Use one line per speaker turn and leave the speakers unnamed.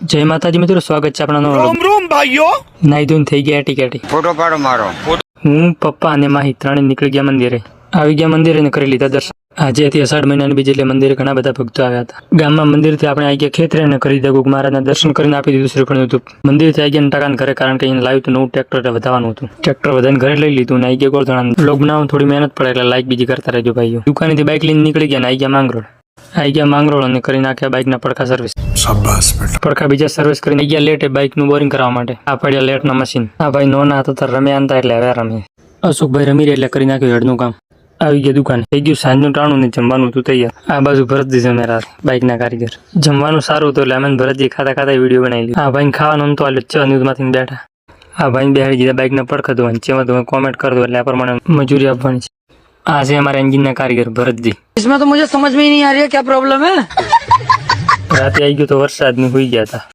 જય માતાજી મિત્રો સ્વાગત છે આપણા
રોમ રોમ ભાઈઓ!
નાઈ ધોઈને થઈ ગયા ટીકેટી
ફોટો પાડો મારો.
હું પપ્પા અને માહી ત્રણે નીકળી ગયા મંદિરે. આવી ગયા મંદિરે ને કરી લીધા દર્શન. આજે હતી અષાઢ મહિનાની બીજી એટલે મંદિરે ઘણા બધા ભક્તો આવ્યા હતા. ગામમાં મંદિરથી આપણે આવી ગયા ખેતરે ને કરી દીધા ગુગ મહારાજના દર્શન કરીને આપી દીધું શ્રીફળ હતું મંદિરથી આવી ગયા ટકાને ઘરે કારણ કે અહીંયા લાવ્યું હતું નવું ટ્રેક્ટર વધારવાનું હતું. ટ્રેક્ટર વધારીને ઘરે લઈ લીધું ને આવી ગયા ગોળધણા બ્લોગ બનાવવાનું થોડી મહેનત પડે એટલે લાઈક બીજી કરતા રહેજો ભાઈઓ. દુકાનેથી બાઇક લઈને નીકળી ગયા ને આવી ગયા માંગરોળ. આવી ગયા માંગરોળ અને કરી નાખ્યા બાઇકના પડખા સર્વિસ
શાબાશ બેટા.
પડખા બીજા સર્વિસ કરીને ગયા લેટે બાઇકનું બોરિંગ કરવા માટે. આ પડ્યા લેટના મશીન આ ભાઈ નોના હતા રમ્યા હતા એટલે હવે રમે. અશોકભાઈ રમી રહ્યા એટલે કરી નાખ્યું હેડનું કામ. આવી ગયા દુકાન. થઈ ગયું સાંજનું ટાણું ને જમવાનું હતું તૈયાર. આ બાજુ ભરતજી જમેરા બાઇકના કારીગર. જમવાનું સારું હતું એટલે અમે ભરતજી ખાતા ખાતા વીડિયો બનાવી લીધો. આ ભાઈ ખાવાનું તો એટલે ચ ન્યૂઝમાંથી બેઠા. આ ભાઈ બેહાડી દીધા બાઇકના પડખા ધોવાનું. જેમાં તમે કોમેન્ટ કરી દો એટલે આ પ્રમાણે મજૂરી આપવાની છે. हाँ जी हमारे इंजन ना कारीगर भरत जी
इसमें तो मुझे समझ में ही नहीं आ रही है क्या प्रॉब्लम है
रात आई गई तो वर्षा आदमी हुई गया था